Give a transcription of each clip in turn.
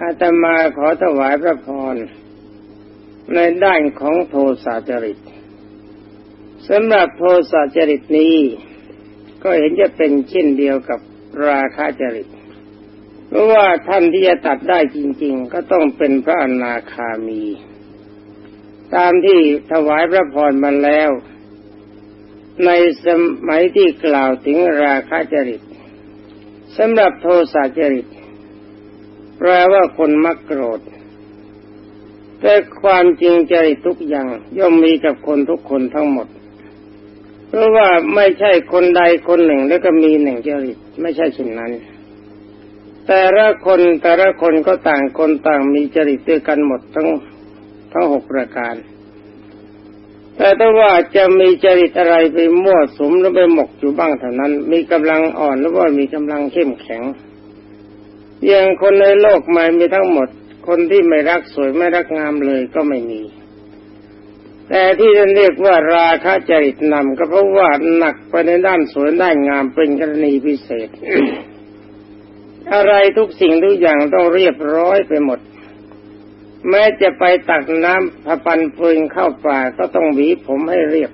อาตมาขอถวายพระพรในด้านของโทสะจริตสำหรับโทสะจริตนี้ ก็เห็นจะเป็นเช่นเดียวกับราคะจริต เพราะว่าท่านที่จะตัดได้จริง ๆ ก็ต้องเป็นพระอนาคามี ตามที่ถวายพระพรมาแล้ว ในสมัยที่กล่าวถึงราคะจริตสำหรับโทสะจริต แปลว่าคนมักโกรธ แต่ความจริงใจทุกอย่างย่อมมีกับคนทุกคนทั้งหมด เพราะว่าไม่ใช่คนใดคนหนึ่งแล้วก็มีหนึ่งจริตไม่ใช่เช่นนั้น แต่ละคนแต่ละคนก็ต่างคนต่างมีจริตด้วยกันหมดทั้งทั้งหกประการ แต่ถ้าว่าจะมีจริตอะไรไปมั่วสุมหรือไปหมกอยู่บ้างเท่านั้น มีกำลังอ่อนหรือว่ามีกำลังเข้มแข็ง อย่างคนในโลกไม่มีทั้งหมด คนที่ไม่รักสวยไม่รักงามเลยก็ไม่มี แต่ที่ท่านเรียกว่าราคะจริตนำก็เพราะว่าหนักไปในด้านสวยด้านงามเป็นกรณีพิเศษ อะไรทุกสิ่งทุกอย่างต้องเรียบร้อยไปหมด แม้จะไปตักน้ำพปันฟืนเข้าป่าก็ต้องหวีผมให้เรียบ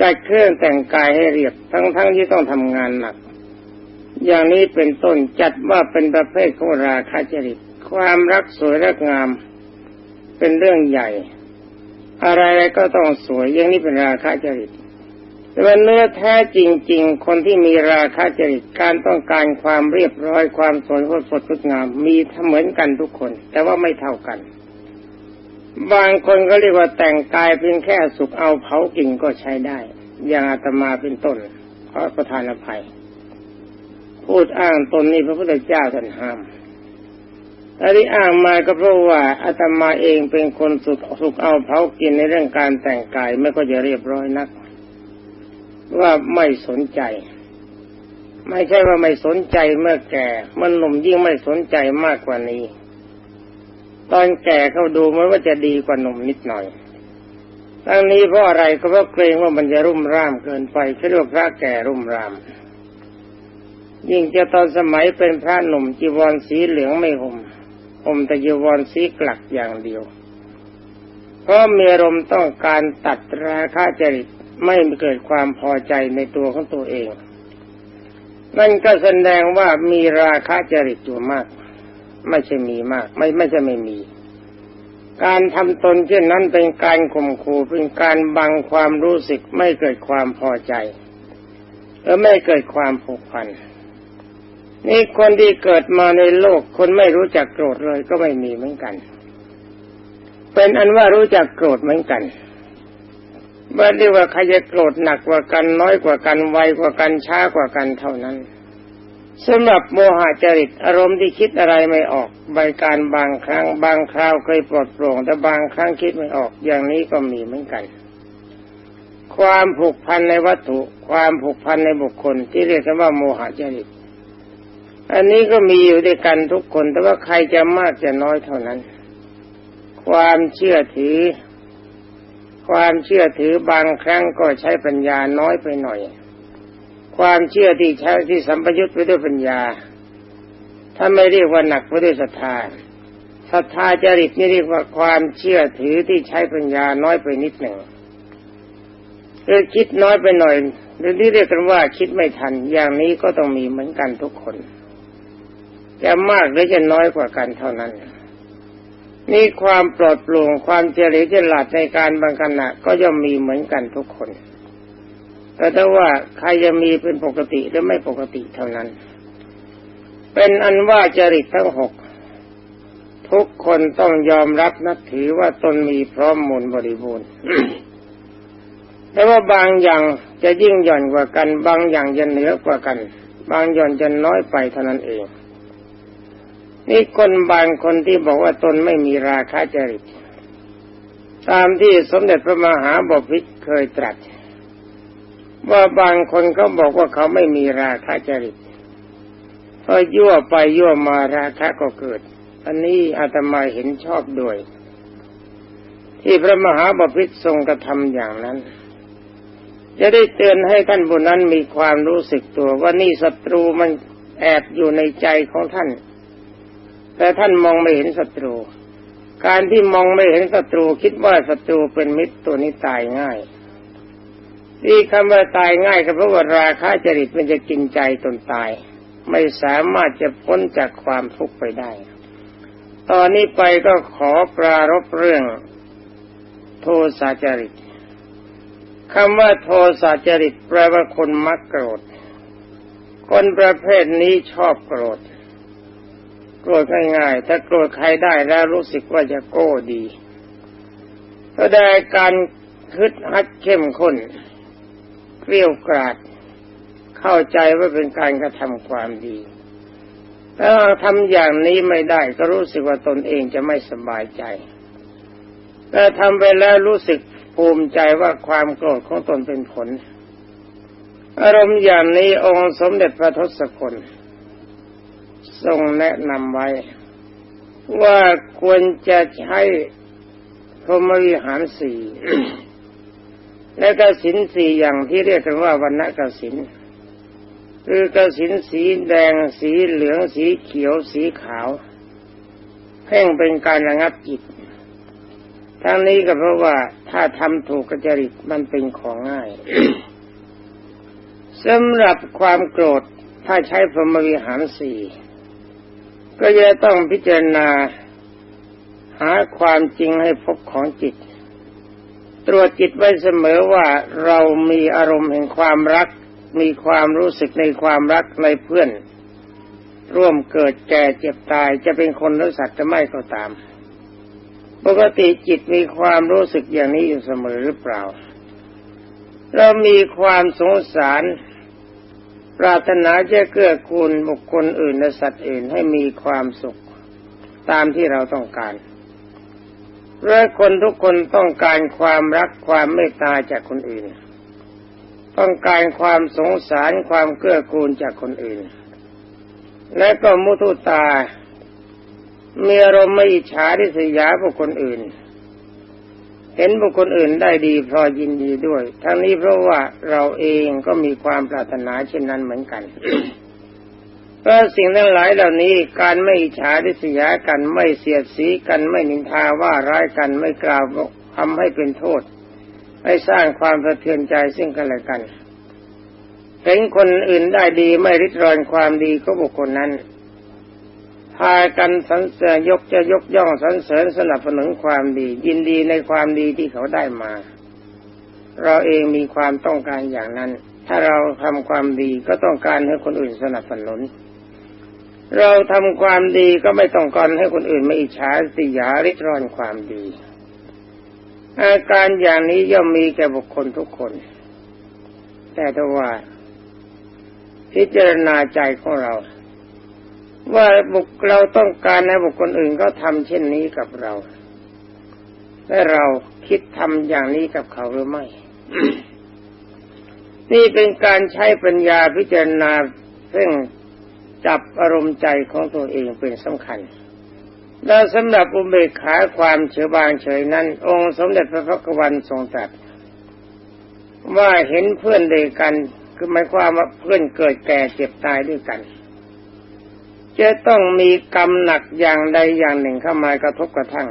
จัดเครื่องแต่งกายให้เรียบทั้งๆทที่ต้องทำงานหนัก อย่างนี้เป็นต้นจัดว่าเป็นประเภทของราคะจริต ความรักสวยรักงาม เป็นเรื่องใหญ่ อะไรก็ต้องสวยอย่างนี้เป็นราคะจริตแต่ว่าเนื้อแท้จริง ๆ คนที่มีราคะจริตการต้องการความเรียบร้อยความสวยสดงดงาม มีเหมือนกันทุกคน แต่ว่าไม่เท่ากัน บางคนก็เรียกว่าแต่งกายเพียงแค่สุกเอาเผากินก็ใช้ได้ อย่างอาตมาเป็นต้นขอประทานอภัย พูดอ้างตนนี้พระพุทธเจ้าท่านห้ามอันนี้อ้างมาก็เพราะว่าอาตมาเองเป็นคนสุกสุกเอาเผากินในเรื่องการแต่งกายไม่ก็จะเรียบร้อยนัก ว่าไม่สนใจ ไม่ใช่ว่าไม่สนใจเมื่อแก่ มันหนุ่มยิ่งไม่สนใจมากกว่านี้ ตอนแก่เขาดูมันว่าจะดีกว่าหนุ่มนิดหน่อยทั้งนี้เพราะอะไรก็เพราะเกรงว่ามันจะรุ่มร่ามเกินไปเรียกพระแก่รุ่มร่าม ยิ่งจะตอนสมัยเป็นพระหนุ่มจีวรสีเหลืองไม่ห่มห่มแต่จีวรสีกลักอย่างเดียว เพราะมีอารมณ์ต้องการตัดราคาจริตไม่เกิดความพอใจในตัวของตัวเอง นั่นก็แสดงว่ามีราคะจริตอยู่มาก ไม่ใช่มีมาก ไม่ไม่ใช่ไม่มี การทำตนเช่นนั้นเป็นการข่มขู่เป็นการบังความรู้สึกไม่เกิดความพอใจและไม่เกิดความผูกพัน นี่คนที่เกิดมาในโลก คนไม่รู้จักโกรธเลยก็ไม่มีเหมือนกัน เป็นอันว่ารู้จักโกรธเหมือนกันเมื่อเรียกว่าใครจะโกรธหนักกว่ากันน้อยกว่ากันไวกว่ากันช้ากว่ากันเท่านั้นสำหรับโมหะจริตอารมณ์ที่คิดอะไรไม่ออกใบการบางครั้ง บางคราวเคยปลดโปร่งแต่บางครั้งคิดไม่ออกอย่างนี้ก็มีเหมือนกัน ความผูกพันในวัตถุ ความผูกพันในบุคคลที่เรียกกันว่าโมหะจริต อันนี้ก็มีอยู่ด้วยกันทุกคน แต่ว่าใครจะมากจะน้อยเท่านั้น ความเชื่อถือ ความเชื่อถือบางครั้งก็ใช้ปัญญาน้อยไปหน่อย ความเชื่อที่ใช้ที่สัมปยุตไปด้วยปัญญา ถ้าไม่เรียกว่าหนักไปด้วยศรัทธาศรัทธาจริตนี่เรียกว่าความเชื่อถือที่ใช้ปัญญาน้อยไปนิดหนึ่งคือคิดน้อยไปหน่อยหรือที่เรียกกันว่าคิดไม่ทันอย่างนี้ก็ต้องมีเหมือนกันทุกคน จะมากหรือจะน้อยกว่ากันเท่านั้น นี่ความปลอดโปร่งความเฉลียวฉลาดในการบางขณะก็ย่อมมีเหมือนกันทุกคน แต่ถ้าว่าใครจะมีเป็นปกติหรือไม่ปกติเท่านั้น เป็นอันว่าจริตทั้งหกทุกคนต้องยอมรับนับถือว่าตนมีพร้อมมูลบริบูรณ์ แต่ว่าบางอย่างจะยิ่งหย่อนกว่ากัน บางอย่างจะเหนือกว่ากัน บางหย่อนจะน้อยไปเท่านั้นเอง นี่คนบางคนที่บอกว่าตนไม่มีราคะจริต ตามที่สมเด็จพระมหาบพิตรเคยตรัส ว่าบางคนเขาบอกว่าเขาไม่มีราคะจริตพอยั่วไปยั่วมาราคะก็เกิด อันนี้อาตมาเห็นชอบด้วย ที่พระมหาบพิตรทรงกระทำอย่างนั้น จะได้เตือนให้ท่านบุญนั้นมีความรู้สึกตัวว่านี่ศัตรูมันแอบอยู่ในใจของท่าน แต่ท่านมองไม่เห็นศัตรู การที่มองไม่เห็นศัตรูคิดว่าศัตรูเป็นมิตรตัวนี้ตายง่าย ที่คำว่าตายง่ายก็เพราะว่าราคะจริตมันจะกินใจตนตาย ไม่สามารถจะพ้นจากความทุกข์ไปได้ ตอนนี้ไปก็ขอปรารบเรื่อง โทสาจริตคำว่าโทสาจริตแปลว่าคนมักโกรธ คนประเภทนี้ชอบโกรธ โกรธง่ายๆ ถ้าโกรธใครได้แล้วรู้สึกว่าจะโก้ดีก็ได้การคึดฮัดเข้มข้นเกลี้ยวกราด เข้าใจว่าเป็นการกระทำความดีถ้าทำอย่างนี้ไม่ได้ก็รู้สึกว่าตนเองจะไม่สบายใจแต่ทำไปแล้วรู้สึกภูมิใจว่าความโกรธของตนเป็นผล อารมณ์อย่างนี้องค์สมเด็จพระทศกุล ทรงแนะนำไว้ ว่าควรจะใช้พรหมวิหารสี่และกสินสี่อย่างที่เรียกกันว่าวันณกสินคือกสินสีแดงสีเหลืองสีเขียวสีขาวเพ่งเป็นการระงับจิต ทั้งนี้ก็เพราะว่าถ้าทำถูกกจริตมันเป็นของง่ายสำหรับความโกรธถ้าใช้พรหมวิหารสี่ ก็จะต้องพิจารณา หาความจริงให้พบของจิต ตรวจจิตไว้เสมอว่าเรามีอารมณ์แห่งความรัก มีความรู้สึกในความรักในเพื่อน ร่วมเกิดแก่เจ็บตายจะเป็นคนหรือสัตว์จะไม่ก็ตาม ปกติจิตมีความรู้สึกอย่างนี้อยู่เสมอหรือเปล่า เรามีความสงสาร ปรารถนาจะเกื้อกูลบุคคลอื่นและสัตว์อื่นให้มีความสุขตามที่เราต้องการเพราะคนทุกคนต้องการความรักความเมตตาจากคนอื่น ต้องการความสงสารความเกื้อกูลจากคนอื่น และก็มุทุตา มีอารมณ์ไม่อิจฉาที่สยาบุคคลอื่น เห็นบุคคลอื่นได้ดีพอยินดีด้วย ทั้งนี้เพราะว่าเราเองก็มีความปรารถนาเช่นนั้นเหมือนกันเพราะสิ่งทั้งหลายเหล่านี้การไม่อิจฉาริษยากันไม่เสียดสีกันไม่นินทาว่าร้ายกันไม่กล่าวทำให้เป็นโทษ ไม่สร้างความสะเทือนใจซึ่งกันและกันเห็นคนอื่นได้ดีไม่ริดรอนความดีก็บุคคลนั้น พากันสรรเสริญยกจะยกย่องสรรเสริญสนับสนุนความดี ยินดีในความดีที่เขาได้มา เราเองมีความต้องการอย่างนั้น ถ้าเราทำความดีก็ต้องการให้คนอื่นสนับสนุน เราทำความดีก็ไม่ต้องการให้คนอื่นไม่อิจฉาสิยาริรอนความดี อาการอย่างนี้ย่อมมีแก่บุคคลทุกคน แต่ถ้าว่า พิจารณาใจของเรา ว่าบุคเราต้องการให้บุคคลอื่นก็ทำเช่นนี้กับเรา และเราคิดทำอย่างนี้กับเขาหรือไม่ นี่เป็นการใช้ปัญญาพิจารณาซึ่งจับอารมณ์ใจของตัวเองเป็นสำคัญ และสำหรับอุเบกขาความเฉยบางเฉยนั้น องค์สมเด็จพระพักวันทรงตรัสว่าเห็นเพื่อนเดียกันคือหมายความว่าเพื่อนเกิดแก่เจ็บตายด้วยกัน จะต้องมีกรรมหนักอย่างใดอย่างหนึ่งเข้ามากระทบกระทั่ง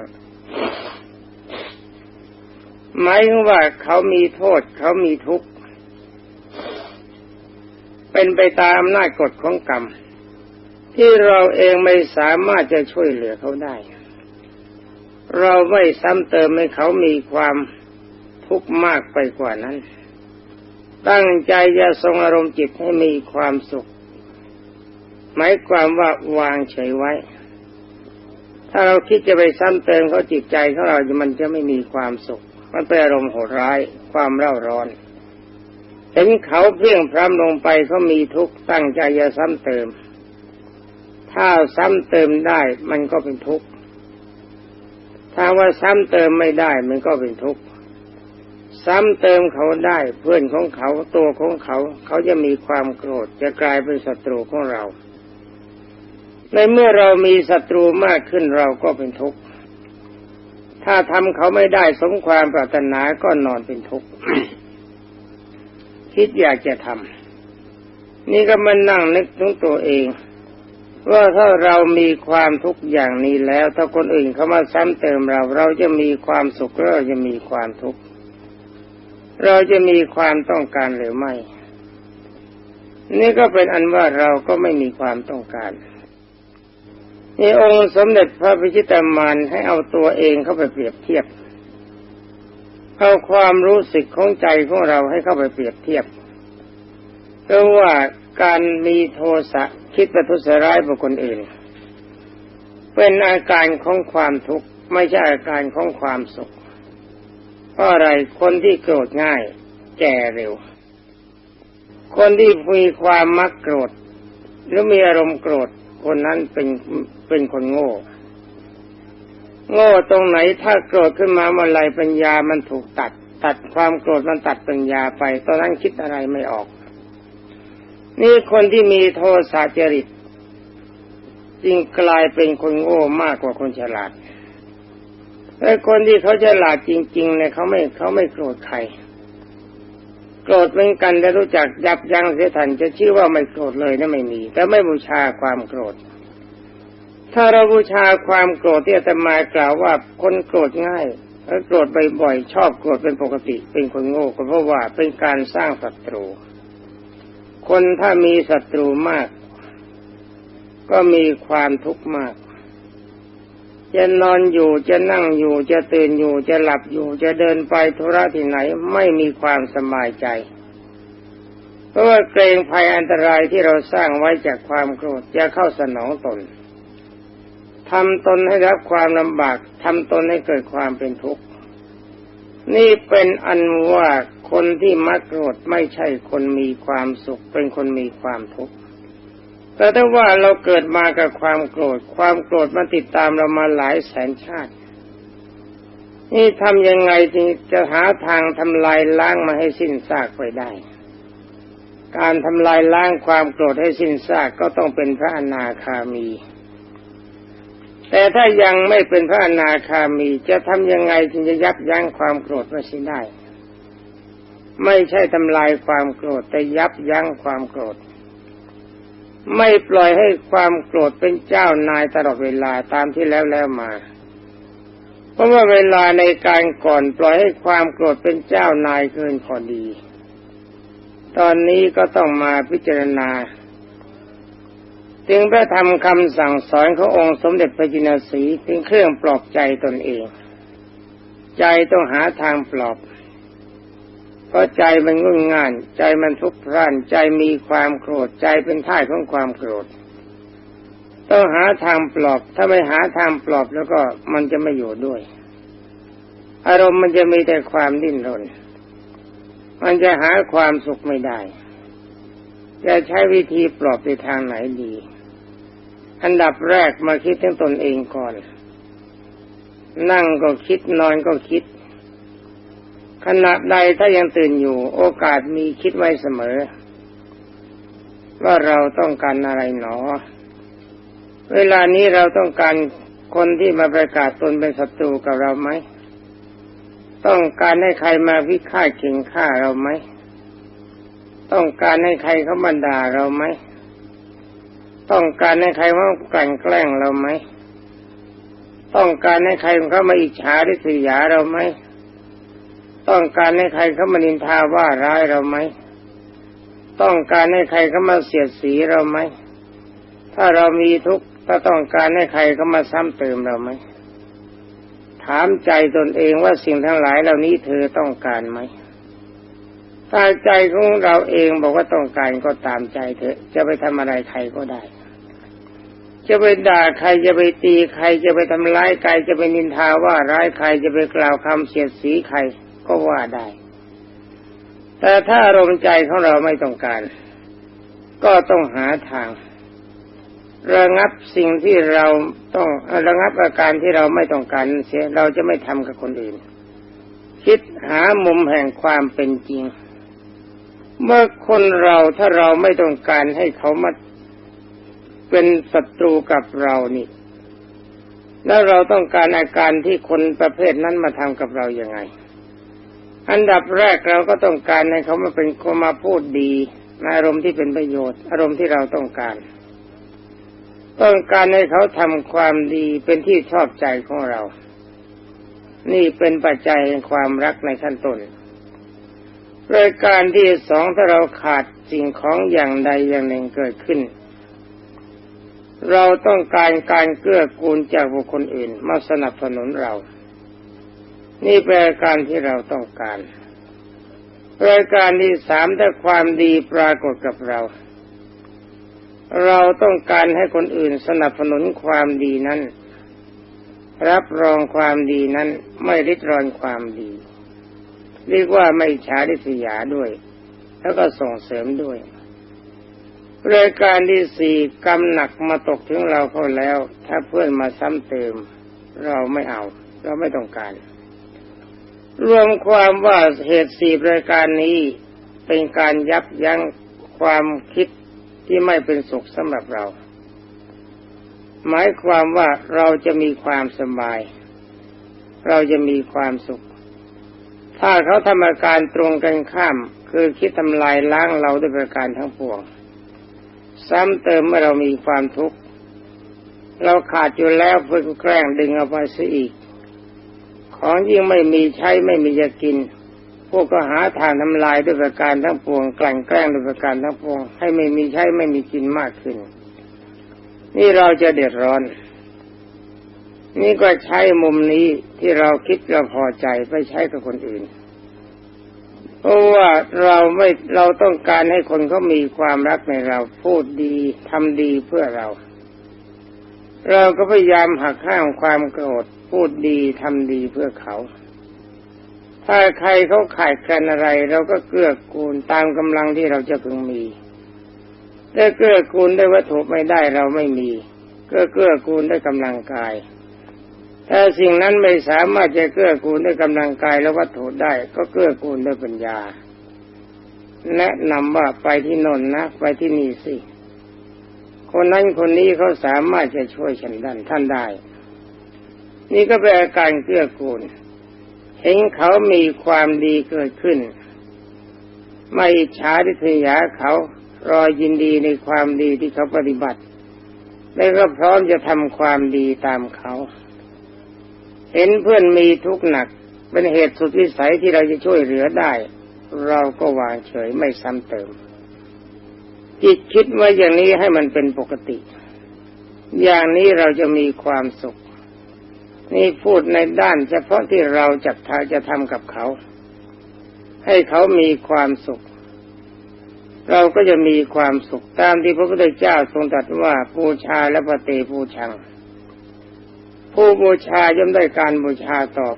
หมายถึงว่าเขามีโทษเขามีทุกข์ เป็นไปตามอำนาจกฎของกรรม ที่เราเองไม่สามารถจะช่วยเหลือเขาได้ เราไม่ซ้ำเติมให้เขามีความทุกข์มากไปกว่านั้น ตั้งใจจะทรงอารมณ์จิตให้มีความสุข หมายความว่าวางเฉยไว้ ถ้าเราคิดจะไปซ้ำเติมเขาจิตใจของเรามันจะไม่มีความสุข มันเป็นอารมณ์โหดร้าย ความเร่าร้อนเห็นเขาเพียงพร้ำลงไปเขามีทุกข์ตั้งใจจะซ้ำเติม ถ้าซ้ำเติมได้มันก็เป็นทุกข์ ถ้าว่าซ้ำเติมไม่ได้มันก็เป็นทุกข์ ซ้ำเติมเขาได้เพื่อนของเขาตัวของเขา เขาจะมีความโกรธจะกลายเป็นศัตรูของเรา ในเมื่อเรามีศัตรูมากขึ้นเราก็เป็นทุกข์ ถ้าทำเขาไม่ได้สมความปรารถนาก็นอนเป็นทุกข์ คิดอยากจะทำ นี่ก็มานั่งนึกถึงตัวเอง ว่าถ้าเรามีความทุกข์อย่างนี้แล้ว ถ้าคนอื่นเขามาซ้ำเติมเรา เราจะมีความสุขเราจะมีความทุกข์ เราจะมีความต้องการหรือไม่ นี่ก็เป็นอันว่าเราก็ไม่มีความต้องการ นี่องค์สมเด็จพระพิชิตามานให้เอาตัวเองเข้าไปเปรียบเทียบ เอาความรู้สึกของใจของเราให้เข้าไปเปรียบเทียบเพราะว่าการมีโทสะคิดประทุษร้ายบุคคลอื่น เป็นอาการของความทุกข์ไม่ใช่อาการของความสุข เพราะอะไรคนที่โกรธง่าย แก่เร็ว คนที่มีความมักโกรธ หรือมีอารมณ์โกรธคนนั้นเป็น เป็นคนโง่ โง่ตรงไหนถ้าโกรธขึ้นมาเมื่อไรปัญญามันถูกตัด ตัดความโกรธมันตัดปัญญาไป ตอนนั้นคิดอะไรไม่ออก นี่คนที่มีโทสะจริตจึงกลายเป็นคนโง่มากกว่าคนฉลาดแต่คนที่เขาฉลาดจริงๆเนี่ยเขาไม่เขาไม่โกรธใครโกรธเหมือนกันแต่รู้จักยับยั้งเสียทันจะชื่อว่าไม่โกรธเลยนะไม่มี แต่ไม่บูชาความโกรธ ถ้าเราบูชาความโกรธที่อาตมากล่าวว่าคนโกรธง่ายแล้วโกรธบ่อยๆชอบโกรธเป็นปกติ เป็นคนโง่ก็เพราะว่าเป็นการสร้างศัตรู คนถ้ามีศัตรูมาก ก็มีความทุกข์มากจะนอนอยู่จะนั่งอยู่จะตื่นอยู่จะหลับอยู่ จะเดินไปธุระที่ไหนไม่มีความสบายใจ เพราะว่าเกรงภัยอันตรายที่เราสร้างไว้จากความโกรธจะเข้าสนองตน ทำตนให้รับความลำบากทำตนให้เกิดความเป็นทุกข์ นี่เป็นอันว่าคนที่มักโกรธไม่ใช่คนมีความสุข เป็นคนมีความทุกข์แต่ถ้าว่าเราเกิดมากับความโกรธ ความโกรธมันติดตามเรามาหลายแสนชาติ นี่ทำยังไงจึงจะหาทางทำลายล้างมาให้สิ้นซากไปได้ การทำลายล้างความโกรธให้สิ้นซากก็ต้องเป็นพระอนาคามี แต่ถ้ายังไม่เป็นพระอนาคามีจะทำยังไงจึงจะยับยั้งความโกรธไว้ได้ ไม่ใช่ทำลายความโกรธแต่ยับยั้งความโกรธ ไม่ปล่อยให้ความโกรธเป็นเจ้านายตลอดเวลาตามที่แล้วแล้วมา เพราะว่าเวลาในการก่อนปล่อยให้ความโกรธเป็นเจ้านายเกินพอดี ตอนนี้ก็ต้องมาพิจารณา จึงพระธรรมคำสั่งสอนขององค์สมเด็จพระจินสีเป็นเครื่องปลอบใจตนเอง ใจต้องหาทางปลอบเพราะใจมันงุ่นง่าน ใจมันทุกข์ร้านใจมีความโกรธใจเป็นท่ายของความโกรธ ต้องหาทางปลอบ ถ้าไม่หาทางปลอบแล้วก็มันจะไม่อยู่ด้วย อารมณ์มันจะมีแต่ความดิ้นรน มันจะหาความสุขไม่ได้ จะใช้วิธีปลอบในทางไหนดี อันดับแรกมาคิดถึงตนเองก่อน นั่งก็คิดนอนก็คิด ขณะใดถ้ายังตื่นอยู่ โอกาสมีคิดไว้เสมอ ว่าเราต้องการอะไรหนอ เวลานี้เราต้องการคนที่มาประกาศตนเป็นศัตรูกับเราไหม ต้องการให้ใครมาพิฆาตเข่งฆ่าเราไหม ต้องการให้ใครเขาบันดาเราไหม ต้องการให้ใครว่ากันแกล้งเราไหม ต้องการให้ใครเขามาอิจฉาริษยาเราไหม ต้องการให้ใครเขามานินทาว่าร้ายเราไหม ต้องการให้ใครเขามาเสียดสีเราไหม ถ้าเรามีทุกข์ถ้าต้องการให้ใครเขามาซ้ำเติมเราไหม ถามใจตนเองว่าสิ่งทั้งหลายเหล่านี้เธอต้องการไหมถ้าใจของเราเองบอกว่าต้องการก็ตามใจเถอะ จะไปทำอะไรใครก็ได้ จะไปด่าใครจะไปตีใครจะไปทำร้ายใครจะไปนินทาว่าร้ายใครจะไปกล่าวคำเสียดสีใครก็ว่าได้ แต่ถ้าอารมณ์ใจของเราไม่ต้องการ ก็ต้องหาทาง ระงับสิ่งที่เราต้องระงับอาการที่เราไม่ต้องการเสียเราจะไม่ทำกับคนอื่น คิดหามุมแห่งความเป็นจริง เมื่อคนเราถ้าเราไม่ต้องการให้เขามา เป็นศัตรูกับเรานี่ แล้วเราต้องการอาการที่คนประเภทนั้นมาทำกับเราอย่างไง อันดับแรกเราก็ต้องการให้เขามาเป็นคนมาพูดดีในอารมณ์ที่เป็นประโยชน์ อารมณ์ที่เราต้องการ ต้องการให้เขาทำความดีเป็นที่ชอบใจของเรา นี่เป็นปัจจัยแห่งความรักในขั้นต้นรายการที่สองถ้าเราขาดสิ่งของอย่างใดอย่างหนึ่งเกิดขึ้น เราต้องการการเกื้อกูลจากบุคคลอื่น มาสนับสนุนเรา นี่เป็นการที่เราต้องการรายการที่สามถ้าความดีปรากฏกับเรา เราต้องการให้คนอื่นสนับสนุนความดีนั้น รับรองความดีนั้น ไม่ริดรอนความดี เรียกว่าไม่ฉาดิสยาด้วย แล้วก็ส่งเสริมด้วย รายการที่สี่กรรมหนักมาตกถึงเราเขาแล้ว ถ้าเพื่อนมาซ้ำเติม เราไม่เอา เราไม่ต้องการ รวมความว่าเหตุสี่รายการนี้เป็นการยับยั้งความคิดที่ไม่เป็นสุขสำหรับเรา หมายความว่าเราจะมีความสบาย เราจะมีความสุข ถ้าเขาทำอาการตรงกันข้าม คือคิดทำลายล้างเราด้วยประการทั้งปวง ซ้ำเติมเมื่อเรามีความทุกข์เราขาดอยู่แล้วเพิ่งแกล้งดึงเอาไปซะอีก ของยิ่งไม่มีใช้ไม่มีจะกิน พวกก็หาทางทำลายด้วยประการทั้งปวงกลั่นแกล้งด้วยประการทั้งปวง ให้ไม่มีใช้ไม่มีกินมากขึ้น นี่เราจะเดือดร้อน นี่ก็ใช้มุมนี้ที่เราคิดเราพอใจไปใช้กับคนอื่น เพราะว่าเราไม่เราต้องการให้คนเขามีความรักในเรา พูดดีทำดีเพื่อเรา เราก็พยายามหักห้ามความโกรธพูดดีทำดีเพื่อเขา ถ้าใครเขาขาดแคลนอะไร เราก็เกื้อกูลตามกำลังที่เราจะพึงมีถ้าเกื้อกูลได้วัตถุไม่ได้เราไม่มีก็เกื้อกูลได้กำลังกาย ถ้าสิ่งนั้นไม่สามารถจะเกื้อกูลด้วยกำลังกายและวัตถุได้ ก็เกื้อกูลด้วยปัญญา แนะนำว่าไปที่นนนะไปที่นี่สิ คนนั้นคนนี้เขาสามารถจะช่วยฉันดันท่านได้ นี่ก็เป็นอาการเกื้อกูล เห็นเขามีความดีเกิดขึ้น ไม่ช้าดิษยาเขารอยินดีในความดีที่เขาปฏิบัติ แล้วก็พร้อมจะทำความดีตามเขา เห็นเพื่อนมีทุกข์หนัก เป็นเหตุสุดวิสัยที่เราจะช่วยเหลือได้ เราก็วางเฉยไม่ซ้ำเติม จิตคิดว่าอย่างนี้ให้มันเป็นปกติ อย่างนี้เราจะมีความสุข นี่พูดในด้านเฉพาะที่เราจับทาจะทำกับเขา ให้เขามีความสุขเราก็จะมีความสุขตามที่พระพุทธเจ้าทรงตรัสว่าปูชาและปฏิปูชัง ผู้บูชาย่อมได้การบูชาตอบ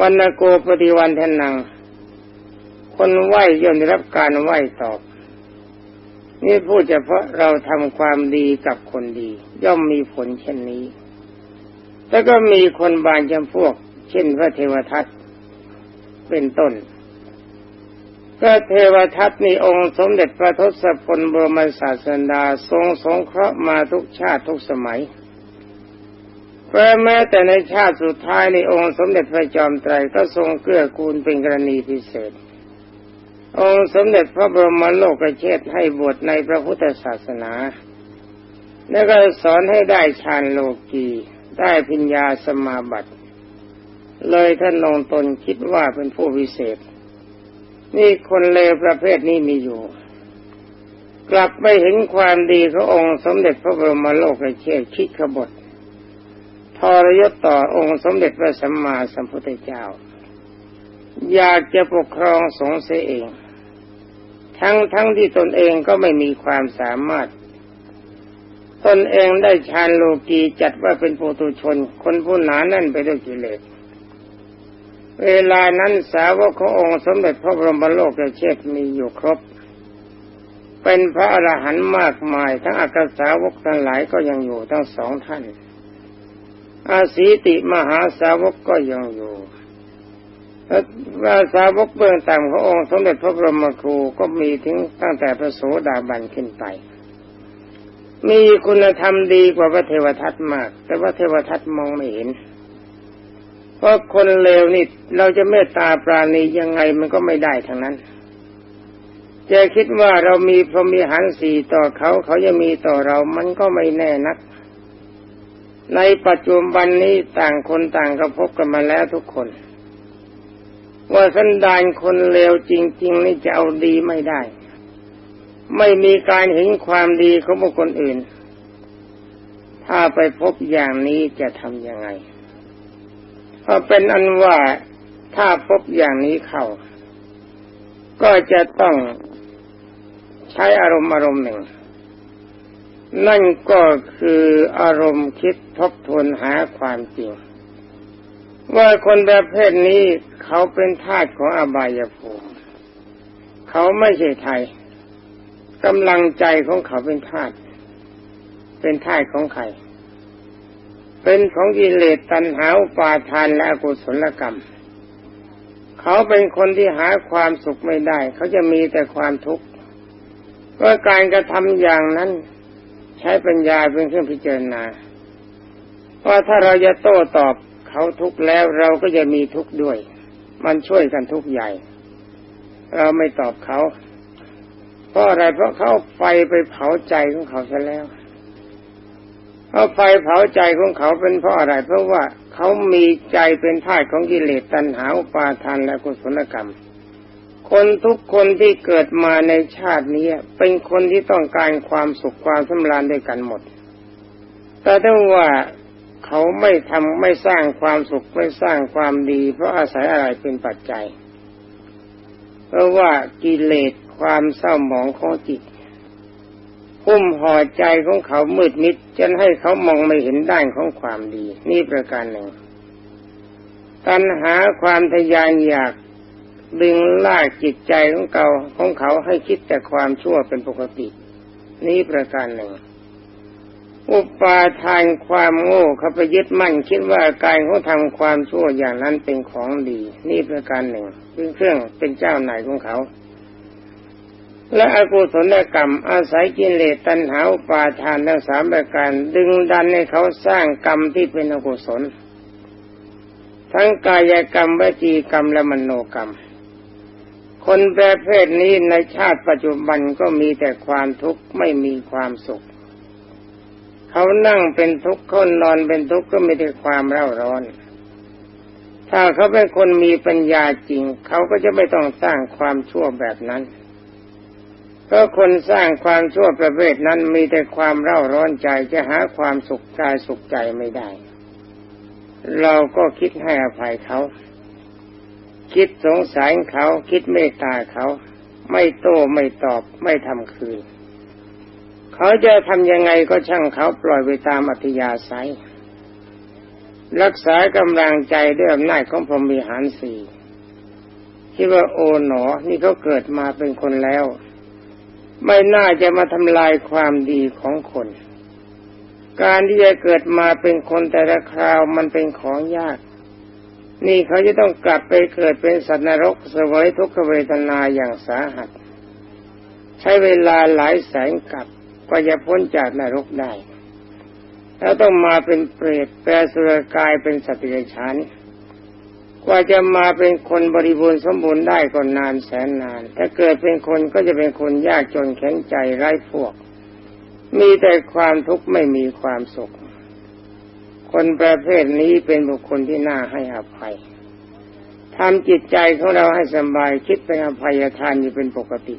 วันโกปฏิวันทนัง คนไหวย่อมได้รับการไหวตอบ นี่พูดเฉพาะเราทำความดีกับคนดี ย่อมมีผลเช่นนี้ แล้วก็มีคนบางจำพวก เช่นพระเทวทัตเป็นต้นพระเทวทัตมีองค์สมเด็จพระทศพลบรมศาสดาทรงสงเคราะห์มาทุกชาติทุกสมัย เพราะแม้แต่ในชาติสุดท้ายในองค์สมเด็จพระจอมไตรก็ทรงเกื้อกูลเป็นกรณีพิเศษ องค์สมเด็จพระบรมโลกเชษให้บวชในพระพุทธศาสนา แล้วก็สอนให้ได้ฌานโลกีได้พิญญาสมาบัติ เลยท่านลงตนคิดว่าเป็นผู้วิเศษ นี่คนเลวประเภทนี้มีอยู่ กลับไปเห็นความดีขององค์สมเด็จพระบรมโลกเชษคิดขบฏ ทรยศต่อองค์สมเด็จพระสัมมาสัมพุทธเจ้า อยากจะปกครองสงฆ์เสียเอง ทั้งทั้งที่ตนเองก็ไม่มีความสามารถ ตนเองได้ฌานโลกีจัดว่าเป็นปุถุชน คนผู้หนาแน่นไปด้วยกิเลสเวลานั้นสาวกขององค์สมเด็จพระบรมโลกเชษมีอยู่ครบ เป็นพระอรหันต์มากมาย ทั้งอักษาวกทั้งหลายก็ยังอยู่ทั้งสองท่าน อาศีติมหาสาวกก็ยังอยู่ว่าสาวกเบื้องต่ำขององค์สมเด็จพระบรมครูก็มีถึงตั้งแต่พระโสดาบันขึ้นไป มีคุณธรรมดีกว่าพระเทวทัตมาก แต่ว่าเทวทัตมองไม่เห็น เพราะคนเลวนี่เราจะเมตตาปราณียังไงมันก็ไม่ได้ทั้งนั้นจะคิดว่าเรามีพรหมีหารสี่ต่อเขาเขาจะมีต่อเรามันก็ไม่แน่นัก ในปัจจุบันนี้ต่างคนต่างก็พบกันมาแล้วทุกคน ว่าสันดานคนเลวจริง ๆ นี่จะเอาดีไม่ได้ ไม่มีการเห็นความดีของบุคคลอื่น ถ้าไปพบอย่างนี้จะทำยังไงก็เป็นอันว่าถ้าพบอย่างนี้เข้า ก็จะต้องใช้อารมณ์อารมณ์หนึ่ง นั่นก็คืออารมณ์คิดทบทวนหาความจริง ว่าคนประเภทนี้เขาเป็นทาสของอบายภูมิ เขาไม่ใช่ไทยกำลังใจของเขาเป็นทาสเป็นทาสของใคร เป็นของกิเลสตัณหาปาทานและอกุศลกรรม เขาเป็นคนที่หาความสุขไม่ได้ เขาจะมีแต่ความทุกข์ว่าการกระทำอย่างนั้น ใช้ปัญญาเป็นเครื่องพิจารณาว่าถ้าเราจะโต้ตอบเขาทุกข์แล้วเราก็จะมีทุกข์ด้วย มันช่วยกันทุกข์ใหญ่ เราไม่ตอบเขา เพราะอะไรเพราะเขาไฟไปเผาใจของเขาซะแล้วเพราะไฟเผาใจของเขาเป็นเพราะอะไร เพราะว่าเขามีใจเป็นท่าของกิเลสตัณหาอุปาทานและกุศลกรรม คนทุกคนที่เกิดมาในชาตินี้เป็นคนที่ต้องการความสุขความสำราญด้วยกันหมด แต่ถ้าว่าเขาไม่ทำไม่สร้างความสุขไม่สร้างความดี เพราะอาศัยอะไรเป็นปัจจัย เพราะว่ากิเลสความเศร้าหมองของจิตหุ้มห่อใจของเขามืดมิดจนให้เขามองไม่เห็นด้านของความดี นี่ประการหนึ่ง ตัณหาความทยานอยาก ดึงลากจิตใจของเขาของเขาให้คิดแต่ความชั่วเป็นปกติ นี่ประการหนึ่ง อุปาทานความโง่เขาไปยึดมั่นคิดว่าการเขาทำความชั่วอย่างนั้นเป็นของดี นี่ประการหนึ่งเป็นเครื่องเป็นเจ้าหน่ายของเขา และอกุศลกรรม อาศัยกิเลสตัณหาปาทานทั้งสามประการ ดึงดันให้เขาสร้างกรรมที่เป็นอกุศลทั้งกายกรรมวจีกรรมและมโนกรรม คนประเภทนี้ในชาติปัจจุบันก็มีแต่ความทุกข์ไม่มีความสุข เขานั่งเป็นทุกข์เขานอนเป็นทุกข์ก็ไมีแต่ความเร่าร้อน ถ้าเขาเป็นคนมีปัญญาจริง เขาก็จะไม่ต้องสร้างความชั่วแบบนั้นเพราะคนสร้างความชั่วประเภทนั้นมีแต่ความเร่าร้อนใจจะหาความสุขกายสุขใจไม่ได้ เราก็คิดให้อภัยเขา คิดสงสารเขาคิดเมตตาเขา ไม่โต้ไม่ตอบไม่ทำคืน เขาจะทำยังไงก็ช่างเขาปล่อยไปตามอัธยาศัย รักษากำลังใจด้วยอำนาจของพรหมีหารสี่คิดว่าโอ๋หนอ นี่เขาเกิดมาเป็นคนแล้ว ไม่น่าจะมาทำลายความดีของคน การที่จะเกิดมาเป็นคนแต่ละคราวมันเป็นของยาก นี่เขาจะต้องกลับไปเกิดเป็นสัตว์นรกสวยทุกขเวทนาอย่างสาหัส ใช้เวลาหลายแสนกับก็จะพ้นจากนรกได้ แล้วต้องมาเป็นเปรตแปลสุรกายเป็นสัตว์เดรัจฉานกว่าจะมาเป็นคนบริบูรณ์สมบูรณ์ได้ก็นานแสนนาน ถ้าเกิดเป็นคนก็จะเป็นคนยากจนแข็งใจไร้พวก มีแต่ความทุกข์ไม่มีความสุข คนประเภทนี้เป็นบุคคลที่น่าให้อภัยทำจิตใจของเราให้สบายคิดเป็นอภัยทานอยู่เป็นปกติ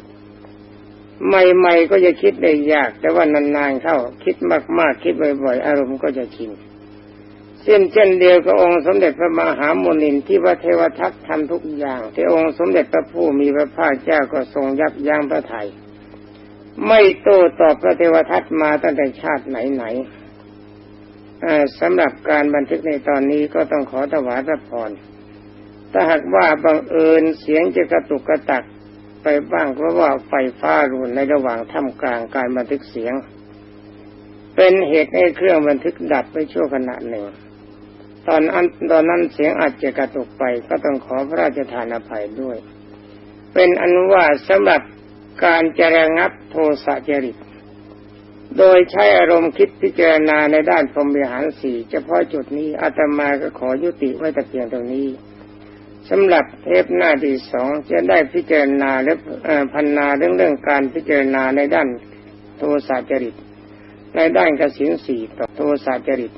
ใหม่ๆก็จะคิดได้ยาก แต่ว่านานๆเข้าคิดมากๆ คิดบ่อยๆ อารมณ์ก็จะชินเช่นเช่นเดียวกับองค์สมเด็จพระมหาโมนินที่พระเทวทัตทำทุกอย่าง ที่องค์สมเด็จพระผู้มีพระภาคเจ้าก็ทรงยับยั้งพระไทยไม่โต้ตอบพระเทวทัตมาตั้งแต่ชาติไหนๆ สำหรับการบันทึกในตอนนี้ก็ต้องขอถวายพระพรถ้าหากว่าบังเอิญเสียงจะกระตุกกระตักไปบ้างเพราะว่าไฟฟ้ารุนในระหว่างท่ามกลางการบันทึกเสียง เป็นเหตุให้เครื่องบันทึกดับไปชั่วขณะหนึ่ง ตอนนั้นตอนนั้นเสียงอาจจะกระตุกไป ก็ต้องขอพระราชทานอภัยด้วย เป็นอนุว่าสำหรับการจะระงับโทสะจริต โดยใช้อารมณ์คิดพิจารณาในด้านพรหมิหารสี่เฉพาะจุดนี้อาตมาก็ขอยุติไว้แต่เพียงตรงนี้สำหรับเทปหน้าที่สองจะได้พิจารณาและพันนาเรื่องเรื่องการพิจารณาในด้านโทสะจริต ในด้านกสินสีต่อโทสะจริต